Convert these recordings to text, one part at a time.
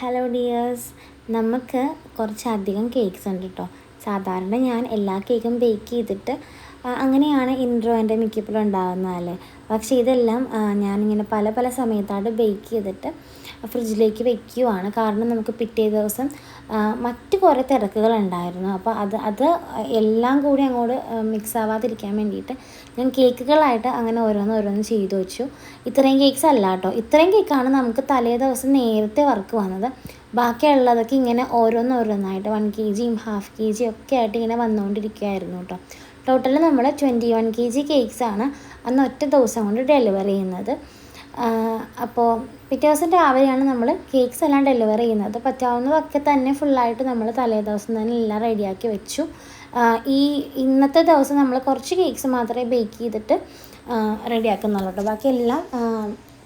Hello dears നമുക്ക് കുറച്ചധികം cakes ഉണ്ട് കേട്ടോ സാധാരണ ഞാൻ എല്ലാ കേക്കും ബേക്ക് ചെയ്തിട്ട് അങ്ങനെയാണ് ഇൻട്രോ എന്റെ മിക്കപ്പോഴും ഉണ്ടാകുന്നതല്ലേ പക്ഷേ ഇതെല്ലാം ഞാനിങ്ങനെ പല പല സമയത്തായിട്ട് ബേക്ക് ചെയ്തിട്ട് ഫ്രിഡ്ജിലേക്ക് വെക്കുവാണ്. കാരണം നമുക്ക് പിറ്റേ ദിവസം മറ്റ് കുറേ തിരക്കുകൾ ഉണ്ടായിരുന്നു അപ്പോൾ അത് അത് എല്ലാം കൂടി അങ്ങോട്ട് മിക്സ് ആവാതിരിക്കാൻ വേണ്ടിയിട്ട് ഞാൻ കേക്കുകളായിട്ട് അങ്ങനെ ഓരോന്ന് ഓരോന്ന് ചെയ്തു വെച്ചു. ഇത്രയും കേക്ക്സ് അല്ല കേട്ടോ. ഇത്രയും കേക്കാണ് നമുക്ക് തലേ ദിവസം നേരത്തെ വർക്ക് വന്നത്. ബാക്കിയുള്ളതൊക്കെ ഇങ്ങനെ ഓരോന്ന് ഓരോന്നായിട്ട് വൺ കെ ജിയും ഹാഫ് കെ ജിയും ഒക്കെ ആയിട്ട് ഇങ്ങനെ വന്നുകൊണ്ടിരിക്കുകയായിരുന്നു കേട്ടോ. ടോട്ടൽ നമ്മൾ ട്വന്റി വൺ കെ ജി കേക്ക്സാണ് അന്ന് ഒറ്റ ദിവസം കൊണ്ട് ഡെലിവറി ചെയ്യുന്നത്. അപ്പോൾ പിറ്റേ ദിവസം രാവിലെയാണ് നമ്മൾ കേക്ക്സ് എല്ലാം ഡെലിവർ ചെയ്യുന്നത്. പറ്റാവുന്നതൊക്കെ തന്നെ ഫുള്ളായിട്ട് നമ്മൾ തലേ ദിവസം തന്നെ എല്ലാം റെഡിയാക്കി വെച്ചു. ഈ ഇന്നത്തെ ദിവസം നമ്മൾ കുറച്ച് കേക്ക്സ് മാത്രമേ ബേക്ക് ചെയ്തിട്ട് റെഡിയാക്കുന്നുള്ളൂ ബാക്കി എല്ലാം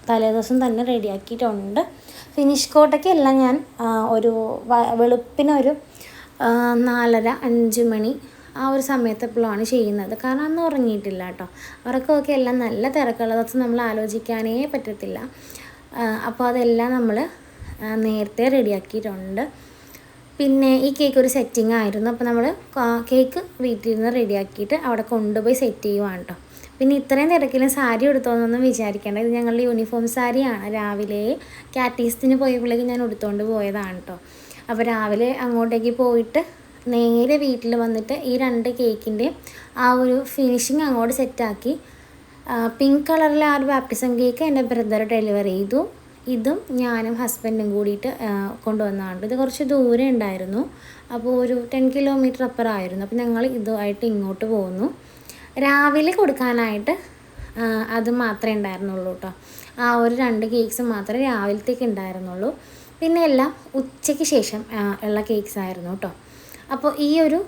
തലേ ദിവസം തന്നെ റെഡിയാക്കിയിട്ടുണ്ട് ഫിനിഷ് കോട്ടൊക്കെ എല്ലാം ഞാൻ ഒരു വെളുപ്പിനൊരു നാലര അഞ്ച് മണി ആ ഒരു സമയത്ത് എപ്പോഴാണ് ചെയ്യുന്നത്? കാരണം അന്ന് ഉറങ്ങിയിട്ടില്ല കേട്ടോ. ഉറക്കമൊക്കെ എല്ലാം നല്ല തിരക്കുള്ളതൊക്കെ നമ്മൾ ആലോചിക്കാനേ പറ്റത്തില്ല. അപ്പോൾ അതെല്ലാം നമ്മൾ നേരത്തെ റെഡിയാക്കിയിട്ടുണ്ട്. പിന്നെ ഈ കേക്ക് ഒരു സെറ്റിംഗ് ആയിരുന്നു. അപ്പോൾ നമ്മൾ കേക്ക് വീട്ടിൽ നിന്ന് റെഡിയാക്കിയിട്ട് അവിടെ കൊണ്ടുപോയി സെറ്റ് ചെയ്യുവാണ് കേട്ടോ. പിന്നെ ഇത്രയും തിരക്കിലും സാരി എടുത്തോന്നൊന്നും വിചാരിക്കേണ്ട. ഇത് ഞങ്ങളുടെ യൂണിഫോം സാരിയാണ്. രാവിലെ കാറ്റീസത്തിന് പോയപ്പോഴേക്കും ഞാൻ എടുത്തുകൊണ്ട് പോയതാണ് കേട്ടോ. അപ്പോൾ രാവിലെ അങ്ങോട്ടേക്ക് പോയിട്ട് നേരെ വീട്ടിൽ വന്നിട്ട് ഈ രണ്ട് കേക്കിന്റെ ആ ഒരു ഫിനിഷിങ് അങ്ങോട്ട് സെറ്റാക്കി പിങ്ക് കളറിലെ ആ ഒരു ബാപ്റ്റിസം കേക്ക് എന്റെ ബ്രദർ ഡെലിവറി ചെയ്തു. ഇതും ഞാനും ഹസ്ബൻഡും കൂടിയിട്ട് കൊണ്ടുവന്നതാണ്. ഇത് കുറച്ച് ദൂരെ ഉണ്ടായിരുന്നു. അപ്പോൾ ഒരു ടെൻ കിലോമീറ്റർ അപ്പുറമായിരുന്നു അപ്പോൾ ഞങ്ങൾ ഇതുമായിട്ട് ഇങ്ങോട്ട് പോകുന്നു രാവിലെ കൊടുക്കാനായിട്ട് അത് മാത്രമേ ഉണ്ടായിരുന്നുള്ളൂ കേട്ടോ. ആ ഒരു രണ്ട് കേക്ക്സ് മാത്രമേ രാവിലത്തേക്ക് ഉണ്ടായിരുന്നുള്ളൂ. പിന്നെ എല്ലാം ഉച്ചയ്ക്ക് ശേഷം ഉള്ള കേക്ക്സ് ആയിരുന്നു കേട്ടോ. അപ്പോൾ ഈ ഒരു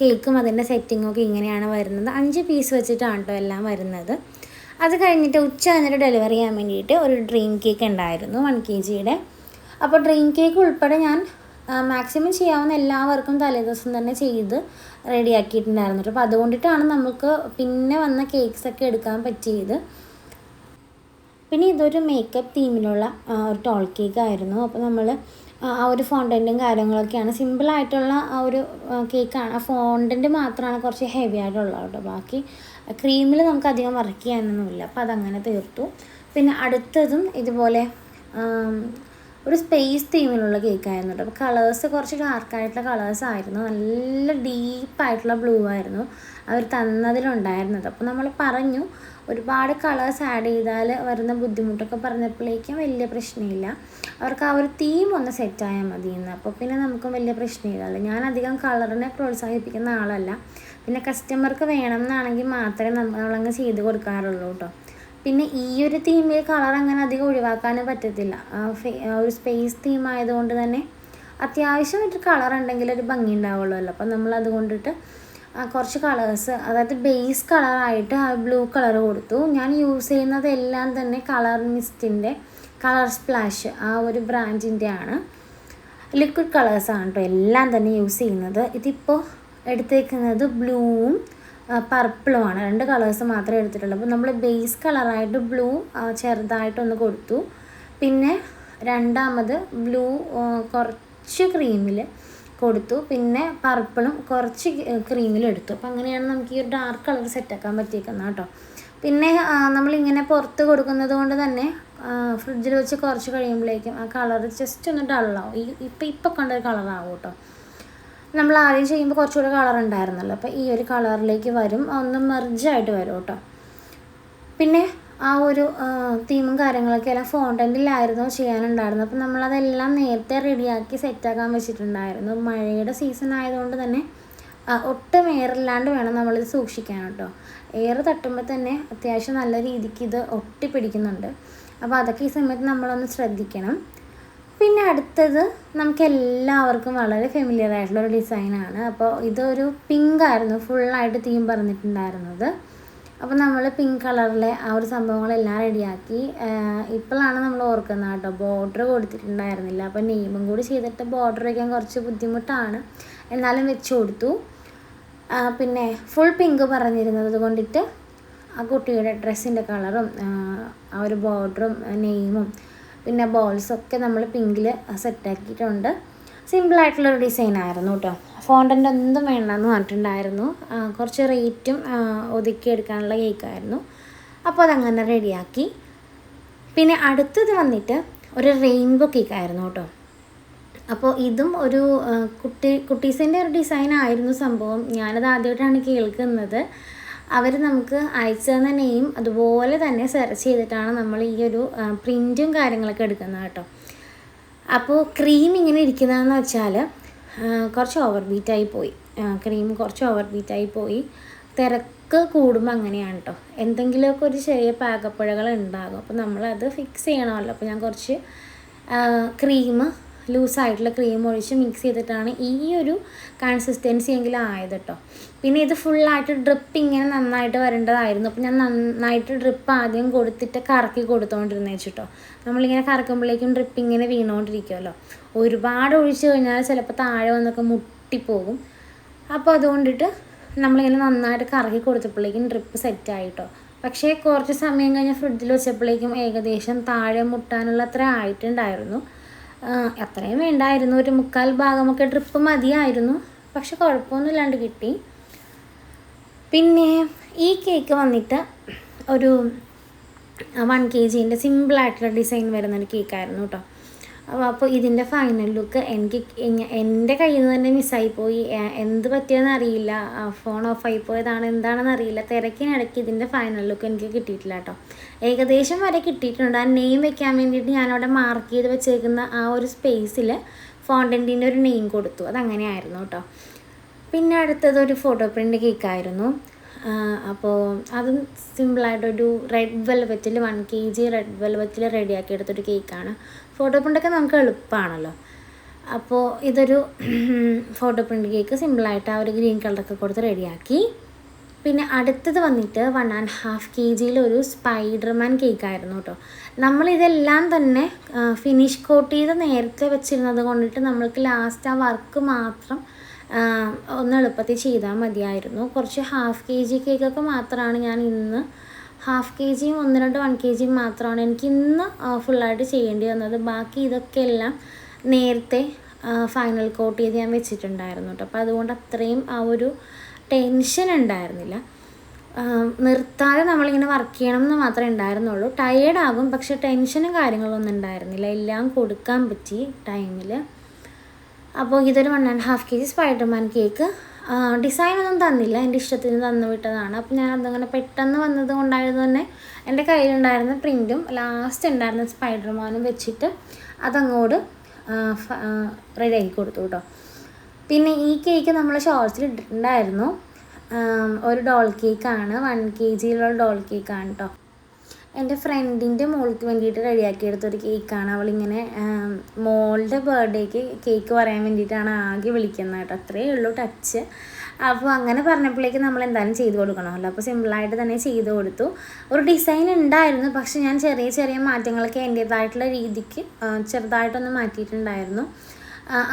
കേക്കും അതിന്റെ സെറ്റിങ്ങും ഒക്കെ ഇങ്ങനെയാണ് വരുന്നത്. അഞ്ച് പീസ് വെച്ചിട്ടാണ് കേട്ടോ എല്ലാം വരുന്നത്. അത് കഴിഞ്ഞിട്ട് ഉച്ച കഴിഞ്ഞിട്ട് ഡെലിവറി ചെയ്യാൻ വേണ്ടിയിട്ട് ഒരു ഡ്രീം കേക്ക് ഉണ്ടായിരുന്നു വൺ കെ ജിയുടെ അപ്പോൾ ഡ്രീം കേക്ക് ഉൾപ്പെടെ ഞാൻ മാക്സിമം ചെയ്യാവുന്ന എല്ലാവർക്കും തലേദിവസം തന്നെ ചെയ്ത് റെഡിയാക്കിയിട്ടുണ്ടായിരുന്നു അപ്പോൾ അതുകൊണ്ടിട്ടാണ് നമുക്ക് പിന്നെ വന്ന കേക്ക്സ് ഒക്കെ എടുക്കാൻ പറ്റിയത്. പിന്നെ ഇതൊരു മേക്കപ്പ് തീമിലുള്ള ഒരു ടോൾ കേക്ക് ആയിരുന്നു. അപ്പോൾ നമ്മൾ ആ ഒരു ഫോണ്ടന്റും കാര്യങ്ങളൊക്കെയാണ്. സിമ്പിളായിട്ടുള്ള ആ ഒരു കേക്കാണ് ആ ഫോണ്ടന്റ് മാത്രമാണ് കുറച്ച് ഹെവി ആയിട്ടുള്ളത് കേട്ടോ. ബാക്കി ക്രീമിൽ നമുക്ക് അധികം വർക്ക് ചെയ്യാനൊന്നുമില്ല. അപ്പോൾ അതങ്ങനെ തീർത്തു. പിന്നെ അടുത്തതും ഇതുപോലെ ഒരു സ്പേസ് തീമിലുള്ള കേക്കായിരുന്നു കേട്ടോ. അപ്പോൾ കളേഴ്സ് കുറച്ച് ഡാർക്കായിട്ടുള്ള കളേഴ്സ് ആയിരുന്നു. നല്ല ഡീപ്പായിട്ടുള്ള ബ്ലൂ ആയിരുന്നു. അവർ തന്നതിലുണ്ടായിരുന്നത്. അപ്പോൾ നമ്മൾ പറഞ്ഞു ഒരുപാട് കളേഴ്സ് ആഡ് ചെയ്താൽ വരുന്ന ബുദ്ധിമുട്ടൊക്കെ പറഞ്ഞപ്പോഴേക്കും വലിയ പ്രശ്നമില്ല. അവർക്ക് ആ ഒരു തീം ഒന്ന് സെറ്റായാൽ മതി എന്ന് അപ്പോൾ പിന്നെ നമുക്കും വലിയ പ്രശ്നമില്ലല്ലോ ഞാൻ അധികം കളറിനെ പ്രോത്സാഹിപ്പിക്കുന്ന ആളല്ല. പിന്നെ കസ്റ്റമർക്ക് വേണം എന്നാണെങ്കിൽ മാത്രമേ നമ്മളങ്ങ് ചെയ്ത് കൊടുക്കാറുള്ളൂ കേട്ടോ പിന്നെ ഈ ഒരു തീമിൽ കളർ അങ്ങനെ അധികം ഒഴിവാക്കാനും പറ്റത്തില്ല. ഒരു സ്പേസ് തീം ആയതുകൊണ്ട് തന്നെ അത്യാവശ്യം ഒരു കളർ ഉണ്ടെങ്കിൽ ഒരു ഭംഗി ഉണ്ടാവുള്ളൂ അപ്പം നമ്മൾ അതുകൊണ്ടിട്ട് കുറച്ച് കളേഴ്സ് അതായത് ബേസ് കളറായിട്ട് ആ ബ്ലൂ കളർ കൊടുത്തു. ഞാൻ യൂസ് ചെയ്യുന്നത് എല്ലാം തന്നെ കളർ മിസ്റ്റിന്റെ കളർ സ്പ്ലാഷ് ആ ഒരു ബ്രാൻഡിന്റെ ആണ്. ലിക്വിഡ് കളേഴ്സാണ് കേട്ടോ എല്ലാം തന്നെ യൂസ് ചെയ്യുന്നത്. ഇതിപ്പോൾ എടുത്തേക്കുന്നത് ബ്ലൂവും പർപ്പിളുമാണ് രണ്ട് കളേഴ്സ് മാത്രമേ എടുത്തിട്ടുള്ളൂ. അപ്പോൾ നമ്മൾ ബേസ് കളറായിട്ട് ബ്ലൂ ചെറുതായിട്ടൊന്ന് കൊടുത്തു. പിന്നെ രണ്ടാമത് ബ്ലൂ കുറച്ച് ക്രീമിൽ കൊടുത്തു. പിന്നെ പർപ്പിളും കുറച്ച് ക്രീമിൽ എടുത്തു അപ്പോൾ അങ്ങനെയാണ് നമുക്ക് ഈ ഒരു ഡാർക്ക് കളർ സെറ്റാക്കാൻ പറ്റിയിരിക്കുന്നത് കേട്ടോ. പിന്നെ നമ്മളിങ്ങനെ പുറത്ത് കൊടുക്കുന്നത് കൊണ്ട് തന്നെ ഫ്രിഡ്ജിൽ വെച്ച് കുറച്ച് കഴിയുമ്പോഴേക്കും ആ കളർ ജസ്റ്റ് ഒന്ന് ഡള്ളാവും ഈ ഇപ്പം ഇപ്പം കണ്ടൊരു കളറാവും കേട്ടോ. നമ്മൾ ആദ്യം ചെയ്യുമ്പോൾ കുറച്ചുകൂടെ കളർ ഉണ്ടായിരുന്നല്ലോ. അപ്പോൾ ഈ ഒരു കളറിലേക്ക് വരും. ഒന്ന് മെർജായിട്ട് വരും കേട്ടോ. പിന്നെ ആ ഒരു തീമും കാര്യങ്ങളൊക്കെ എല്ലാം ഫോണ്ടന്റിലായിരുന്നു ചെയ്യാനുണ്ടായിരുന്നത്. അപ്പം നമ്മളതെല്ലാം നേരത്തെ റെഡിയാക്കി സെറ്റാക്കാൻ വെച്ചിട്ടുണ്ടായിരുന്നു. മഴയുടെ സീസൺ ആയതുകൊണ്ട് തന്നെ ഒട്ടും എയറില്ലാണ്ട് വേണം നമ്മളിത് സൂക്ഷിക്കാൻ കേട്ടോ. എയർ തട്ടുമ്പോൾ തന്നെ അത്യാവശ്യം നല്ല രീതിക്ക് ഇത് ഒട്ടിപ്പിടിക്കുന്നുണ്ട്. അപ്പോൾ അതൊക്കെ ഈ സമയത്ത് നമ്മളൊന്ന് ശ്രദ്ധിക്കണം. പിന്നെ അടുത്തത് നമുക്ക് എല്ലാവർക്കും വളരെ ഫെമിലിയർ ആയിട്ടുള്ള ഒരു ഡിസൈനാണ് അപ്പോൾ ഇതൊരു പിങ്ക് ആയിരുന്നു ഫുള്ളായിട്ട് തീം പറഞ്ഞിട്ടുണ്ടായിരുന്നത്. അപ്പോൾ നമ്മൾ പിങ്ക് കളറിലെ ആ ഒരു സംഭവങ്ങളെല്ലാം റെഡിയാക്കി ഇപ്പോഴാണ് നമ്മൾ ഓർക്കുന്നത് കേട്ടോ ബോർഡർ കൊടുത്തിട്ടുണ്ടായിരുന്നില്ല. അപ്പോൾ നെയ്മും കൂടി ചെയ്തിട്ട് ബോർഡർ വയ്ക്കാൻ കുറച്ച് ബുദ്ധിമുട്ടാണ്. എന്നാലും വെച്ച് കൊടുത്തു. പിന്നെ ഫുൾ പിങ്ക് പറഞ്ഞിരുന്നത് കൊണ്ടിട്ട് ആ കുട്ടിയുടെ ഡ്രസ്സിന്റെ കളറും ആ ഒരു ബോർഡറും നെയിമും പിന്നെ ബോൾസൊക്കെ നമ്മൾ പിങ്കിൽ സെറ്റാക്കിയിട്ടുണ്ട് സിമ്പിളായിട്ടുള്ളൊരു ഡിസൈൻ ആയിരുന്നു കേട്ടോ ഫോണ്ടന്റ് ഒന്നും വേണ്ടെന്ന് പറഞ്ഞിട്ടുണ്ടായിരുന്നു. കുറച്ച് റേറ്റും ഒതുക്കിയെടുക്കാനുള്ള കേക്കായിരുന്നു അപ്പോൾ അതങ്ങനെ റെഡിയാക്കി പിന്നെ അടുത്തത് വന്നിട്ട് ഒരു റെയിൻബോ കേക്കായിരുന്നു കേട്ടോ അപ്പോൾ ഇതും ഒരു കുട്ടി കുട്ടീസിന്റെ ഒരു ഡിസൈൻ ആയിരുന്നു സംഭവം. ഞാനത് ആദ്യമായിട്ടാണ് കേൾക്കുന്നത്. അവർ നമുക്ക് അയച്ചു തന്ന നെയിം അതുപോലെ തന്നെ സെർച്ച് ചെയ്തിട്ടാണ് നമ്മൾ ഈ ഒരു പ്രിന്റും കാര്യങ്ങളൊക്കെ എടുക്കുന്നത് കേട്ടോ അപ്പോൾ ക്രീം ഇങ്ങനെ ഇരിക്കുന്നതെന്ന് വെച്ചാൽ കുറച്ച് ഓവർ ബീറ്റായി പോയി. ക്രീം കുറച്ച് ഓവർ ബീറ്റായി പോയി. തിരക്ക് കൂടുമ്പോൾ അങ്ങനെയാണ് കേട്ടോ എന്തെങ്കിലുമൊക്കെ ഒരു ചെറിയ പാകപ്പുഴകൾ ഉണ്ടാകും. അപ്പോൾ നമ്മളത് ഫിക്സ് ചെയ്യണമല്ലോ. അപ്പോൾ ഞാൻ കുറച്ച് ക്രീം ലൂസായിട്ടുള്ള ക്രീം ഒഴിച്ച് മിക്സ് ചെയ്തിട്ടാണ് ഈ ഒരു കൺസിസ്റ്റൻസി എങ്കിലും ആയത് കേട്ടോ പിന്നെ ഇത് ഫുള്ളായിട്ട് ഡ്രിപ്പ് ഇങ്ങനെ നന്നായിട്ട് വരേണ്ടതായിരുന്നു. അപ്പോൾ ഞാൻ നന്നായിട്ട് ഡ്രിപ്പ് ആദ്യം കൊടുത്തിട്ട് കറക്കി കൊടുത്തുകൊണ്ടിരുന്നു വെച്ചിട്ടോ നമ്മളിങ്ങനെ കറക്കുമ്പോഴേക്കും ഡ്രിപ്പ് ഇങ്ങനെ വീണുകൊണ്ടിരിക്കുമല്ലോ ഒരുപാട് ഒഴിച്ച് കഴിഞ്ഞാൽ ചിലപ്പോൾ താഴെ വന്നൊക്കെ മുട്ടിപ്പോകും. അപ്പോൾ അതുകൊണ്ടിട്ട് നമ്മളിങ്ങനെ നന്നായിട്ട് കറക്കി കൊടുത്തപ്പോഴേക്കും ഡ്രിപ്പ് സെറ്റായിട്ടോ പക്ഷേ കുറച്ച് സമയം കഴിഞ്ഞ് ഫ്രിഡ്ജിൽ വെച്ചപ്പോഴേക്കും ഏകദേശം താഴെ മുട്ടാനുള്ള അത്ര ആയിട്ടുണ്ടായിരുന്നു. അത്രയും വേണ്ടായിരുന്നു. ഒരു മുക്കാൽ ഭാഗമൊക്കെ ട്രിപ്പ് മതിയായിരുന്നു. പക്ഷെ കുഴപ്പമൊന്നുമില്ലാണ്ട് കിട്ടി. പിന്നെ ഈ കേക്ക് വന്നിട്ട് ഒരു വൺ കെ ജീന്റെ സിമ്പിളായിട്ടുള്ള ഡിസൈൻ വരുന്നൊരു കേക്കായിരുന്നു കേട്ടോ അപ്പോൾ ഇതിന്റെ ഫൈനൽ ലുക്ക് എനിക്ക് എന്റെ കയ്യിൽ നിന്ന് തന്നെ മിസ്സായിപ്പോയി എന്ത് പറ്റിയെന്ന് അറിയില്ല. ഫോൺ ഓഫായി പോയതാണ്. എന്താണെന്ന് അറിയില്ല. തിരക്കിനിടയ്ക്ക് ഇതിന്റെ ഫൈനൽ ലുക്ക് എനിക്ക് കിട്ടിയിട്ടില്ല കേട്ടോ. ഏകദേശം വരെ കിട്ടിയിട്ടുണ്ട്. ആ നെയിം വെക്കാൻ വേണ്ടിയിട്ട് ഞാനവിടെ മാർക്ക് ചെയ്ത് വെച്ചേക്കുന്ന ആ ഒരു സ്പേസിൽ ഫോണ്ടന്റിന്റെ ഒരു നെയിം കൊടുത്തു. അതങ്ങനെയായിരുന്നു കേട്ടോ. പിന്നെ അടുത്തത് ഒരു ഫോട്ടോ പ്രിന്റ് കേക്കായിരുന്നു അപ്പോൾ അതും സിമ്പിളായിട്ടൊരു റെഡ് വെൽവെറ്റിൽ വൺ കെ ജി റെഡ് വെൽവെറ്റിൽ റെഡിയാക്കി എടുത്തൊരു കേക്കാണ് ഫോട്ടോ പ്രിന്റൊക്കെ നമുക്ക് എളുപ്പമാണല്ലോ അപ്പോൾ ഇതൊരു ഫോട്ടോ പ്രിന്റ് കേക്ക് സിമ്പിളായിട്ട് ആ ഒരു ഗ്രീൻ കളറൊക്കെ കൊടുത്ത് റെഡിയാക്കി പിന്നെ അടുത്തത് വന്നിട്ട് വൺ ആൻഡ് ഹാഫ് കെ ജിയിലൊരു സ്പൈഡർമാൻ കേക്കായിരുന്നു കേട്ടോ നമ്മളിതെല്ലാം തന്നെ ഫിനിഷ് കോട്ട് ചെയ്ത് നേരത്തെ വെച്ചിരുന്നത് കൊണ്ടിട്ട് നമ്മൾക്ക് ലാസ്റ്റ് ആ വർക്ക് മാത്രം ഒന്ന് എളുപ്പത്തിൽ ചെയ്താൽ മതിയായിരുന്നു. കുറച്ച് ഹാഫ് കെ ജി കേക്കൊക്കെ മാത്രമാണ് ഞാൻ ഇന്ന് ഹാഫ് കെ ജിയും ഒന്ന് രണ്ട് വൺ കെ ജിയും മാത്രമാണ് എനിക്ക് ഇന്ന് ഫുള്ളായിട്ട് ചെയ്യേണ്ടി വന്നത്. ബാക്കി ഇതൊക്കെ എല്ലാം നേരത്തെ ഫൈനൽ കോട്ട് ചെയ്ത് ഞാൻ വെച്ചിട്ടുണ്ടായിരുന്നു കേട്ടോ അപ്പോൾ അതുകൊണ്ട് അത്രയും ആ ഒരു ടെൻഷൻ ഉണ്ടായിരുന്നില്ല. നിർത്താതെ നമ്മളിങ്ങനെ വർക്ക് ചെയ്യണം എന്ന് മാത്രമേ ഉണ്ടായിരുന്നുള്ളൂ. ടയേർഡാകും പക്ഷെ ടെൻഷനും കാര്യങ്ങളൊന്നും ഉണ്ടായിരുന്നില്ല. എല്ലാം കൊടുക്കാൻ പറ്റി ടൈമിൽ അപ്പോൾ ഇതൊരു one and half K G Spiderman cake ഡിസൈനൊന്നും തന്നില്ല. എന്റെ ഇഷ്ടത്തിന് തന്നു വിട്ടതാണ്. അപ്പോൾ ഞാൻ അതങ്ങനെ പെട്ടെന്ന് വന്നത് കൊണ്ടായത് തന്നെ എന്റെ കയ്യിലുണ്ടായിരുന്ന പ്രിന്റും ലാസ്റ്റ് ഉണ്ടായിരുന്ന സ്പൈഡർമാനും വെച്ചിട്ട് അതങ്ങോട്ട് റെഡിയാക്കി കൊടുത്തു കേട്ടോ. പിന്നെ ഈ കേക്ക് നമ്മൾ ഷോർട്സിൽ ഇട്ടിട്ടുണ്ടായിരുന്നു. ഒരു ഡോൾ കേക്കാണ് വൺ കെ ജിയിലുള്ള ഡോൾ കേക്കാണ് കേട്ടോ എന്റെ ഫ്രണ്ടിന്റെ മോൾക്ക് വേണ്ടിയിട്ട് റെഡിയാക്കി എടുത്തൊരു കേക്കാണ് അവളിങ്ങനെ മോളുടെ ബർത്ത്ഡേക്ക് കേക്ക് പറയാൻ വേണ്ടിയിട്ടാണ് ആകെ വിളിക്കുന്നത് കേട്ടോ. അത്രയേ ഉള്ളൂ ടച്ച് അപ്പോൾ അങ്ങനെ പറഞ്ഞപ്പോഴേക്ക് നമ്മൾ എന്തായാലും ചെയ്ത് കൊടുക്കണമല്ലോ. അപ്പോൾ സിമ്പിളായിട്ട് തന്നെ ചെയ്ത് കൊടുത്തു. ഒരു ഡിസൈൻ ഉണ്ടായിരുന്നു. പക്ഷെ ഞാൻ ചെറിയ ചെറിയ മാറ്റങ്ങളൊക്കെ എന്റേതായിട്ടുള്ള രീതിക്ക് ചെറുതായിട്ടൊന്ന് മാറ്റിയിട്ടുണ്ടായിരുന്നു.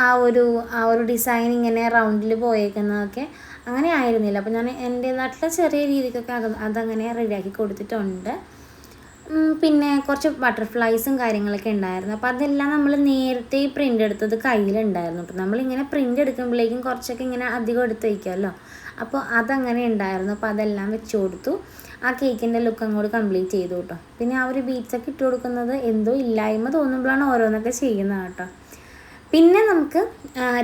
ആ ഒരു ആ ഒരു ഡിസൈൻ ഇങ്ങനെ റൗണ്ടിൽ പോയേക്കുന്നതൊക്കെ അങ്ങനെ ആയിരുന്നില്ല. അപ്പോൾ ഞാൻ എന്റേതായിട്ടുള്ള ചെറിയ രീതിക്കൊക്കെ അത് അതങ്ങനെ റെഡിയാക്കി കൊടുത്തിട്ടുണ്ട്. പിന്നെ കുറച്ച് ബട്ടർഫ്ലൈസും കാര്യങ്ങളൊക്കെ ഉണ്ടായിരുന്നു. അപ്പോൾ അതെല്ലാം നമ്മൾ നേരത്തെ പ്രിന്റ് എടുത്തത് കയ്യിലുണ്ടായിരുന്നു. കേട്ടോ നമ്മളിങ്ങനെ പ്രിന്റ് എടുക്കുമ്പോഴേക്കും കുറച്ചൊക്കെ ഇങ്ങനെ അധികം എടുത്ത് വയ്ക്കുമല്ലോ അപ്പോൾ അതങ്ങനെ ഉണ്ടായിരുന്നു. അപ്പോൾ അതെല്ലാം വെച്ച് കൊടുത്തു. ആ കേക്കിന്റെ ലുക്ക് അങ്ങോട്ട് കംപ്ലീറ്റ് ചെയ്തു കേട്ടോ പിന്നെ ആ ഒരു ബീറ്റ്സൊക്കെ ഇട്ട് കൊടുക്കുന്നത് എന്തോ ഇല്ലായ്മ തോന്നുമ്പോഴാണ് ഓരോന്നൊക്കെ ചെയ്യുന്നത് കേട്ടോ. പിന്നെ നമുക്ക്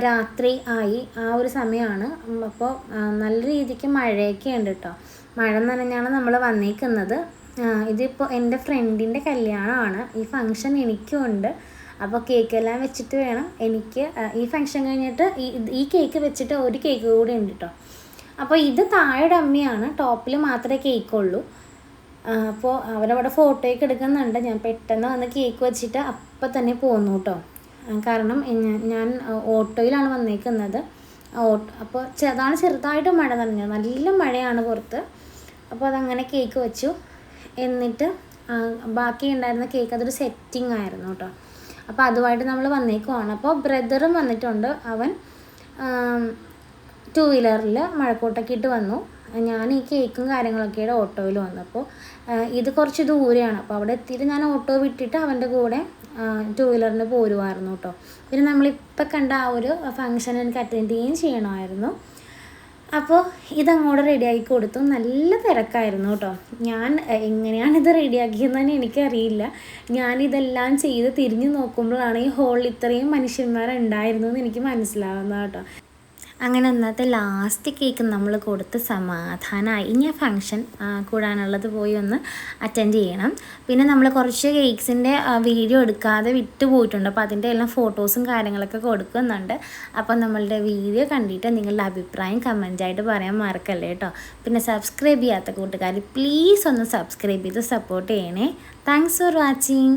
രാത്രി ആയി. ആ ഒരു സമയമാണ് അപ്പോൾ നല്ല രീതിക്ക് മഴയൊക്കെ ഉണ്ട് കേട്ടോ മഴ നനഞ്ഞാണ് നമ്മൾ വന്നേക്കുന്നത്. ഇതിപ്പോൾ എന്റെ ഫ്രണ്ടിന്റെ കല്യാണമാണ്. ഈ ഫങ്ഷൻ എനിക്കും ഉണ്ട് അപ്പോൾ കേക്ക് കേക്കെല്ലാം വെച്ചിട്ട് വേണം എനിക്ക് ഈ ഫങ്ഷൻ കഴിഞ്ഞിട്ട് ഈ ഈ കേക്ക് വെച്ചിട്ട് ഒരു കേക്ക് കൂടി ഉണ്ട് കേട്ടോ അപ്പോൾ ഇത് താഴെ അമ്മയാണ്. ടോപ്പിൽ മാത്രമേ കേക്കുള്ളൂ അപ്പോൾ അവരവിടെ ഫോട്ടോയൊക്കെ എടുക്കുന്നുണ്ട്. ഞാൻ പെട്ടെന്ന് വന്ന് കേക്ക് വെച്ചിട്ട് അപ്പം തന്നെ പോന്നു കേട്ടോ കാരണം ഞാൻ ഓട്ടോയിലാണ് വന്നേക്കുന്നത്. ഓട്ടോ അപ്പോൾ അതാണ് ചെറുതായിട്ട് മഴ നനഞ്ഞത്. നല്ല മഴയാണ് പുറത്ത്. അപ്പോൾ അതങ്ങനെ കേക്ക് വെച്ചു. എന്നിട്ട് ബാക്കി ഉണ്ടായിരുന്ന കേക്ക് അതൊരു സെറ്റിംഗ് ആയിരുന്നു കേട്ടോ. അപ്പോൾ അതുമായിട്ട് നമ്മൾ വന്നേക്കുവാണ്. അപ്പോൾ ബ്രദറും വന്നിട്ടുണ്ട്. അവൻ ടു വീലറിൽ മഴക്കോട്ടൊക്കെ ഇട്ട് വന്നു. ഞാൻ ഈ കേക്കും കാര്യങ്ങളൊക്കെ ഓട്ടോയിൽ വന്നപ്പോൾ ഇത് കുറച്ച് ദൂരെയാണ്. അപ്പോൾ അവിടെ എത്തിയിട്ട് ഞാൻ ഓട്ടോ വിട്ടിട്ട് അവന്റെ കൂടെ ടു വീലറിന് പോരുമായിരുന്നു കേട്ടോ. പിന്നെ നമ്മളിപ്പോൾ കണ്ട ആ ഒരു ഫങ്ഷൻ എനിക്ക് അറ്റൻഡ് ചെയ്യുകയും ചെയ്യണമായിരുന്നു. അപ്പോൾ ഇതങ്ങോട്ട് റെഡിയാക്കി കൊടുത്തു. നല്ല തിരക്കായിരുന്നു കേട്ടോ. ഞാൻ എങ്ങനെയാണ് ഇത് റെഡിയാക്കിയതെന്ന് തന്നെ എനിക്കറിയില്ല. ഞാനിതെല്ലാം ചെയ്ത് തിരിഞ്ഞു നോക്കുമ്പോഴാണ് ഈ ഹോളിൽ ഇത്രയും മനുഷ്യന്മാരുണ്ടായിരുന്നു എന്ന് എനിക്ക് മനസ്സിലാവുന്നത് കേട്ടോ. അങ്ങനെ അന്നത്തെ ലാസ്റ്റ് കേക്ക് നമ്മൾ കൊടുത്ത് സമാധാനമായി ഇനി ആ ഫങ്ഷൻ കൂടാനുള്ളത് പോയി ഒന്ന് അറ്റൻഡ് ചെയ്യണം. പിന്നെ നമ്മൾ കുറച്ച് കേക്ക്സിന്റെ വീഡിയോ എടുക്കാതെ വിട്ടു പോയിട്ടുണ്ട്. അപ്പോൾ അതിന്റെ എല്ലാം ഫോട്ടോസും കാര്യങ്ങളൊക്കെ കൊടുക്കുന്നുണ്ട്. അപ്പോൾ നമ്മളുടെ വീഡിയോ കണ്ടിട്ട് നിങ്ങളുടെ അഭിപ്രായം കമന്റായിട്ട് പറയാൻ മറക്കല്ലേ കേട്ടോ. പിന്നെ സബ്സ്ക്രൈബ് ചെയ്യാത്ത കൂട്ടുകാർ പ്ലീസ് ഒന്ന് സബ്സ്ക്രൈബ് ചെയ്ത് സപ്പോർട്ട് ചെയ്യണേ. Thanks for watching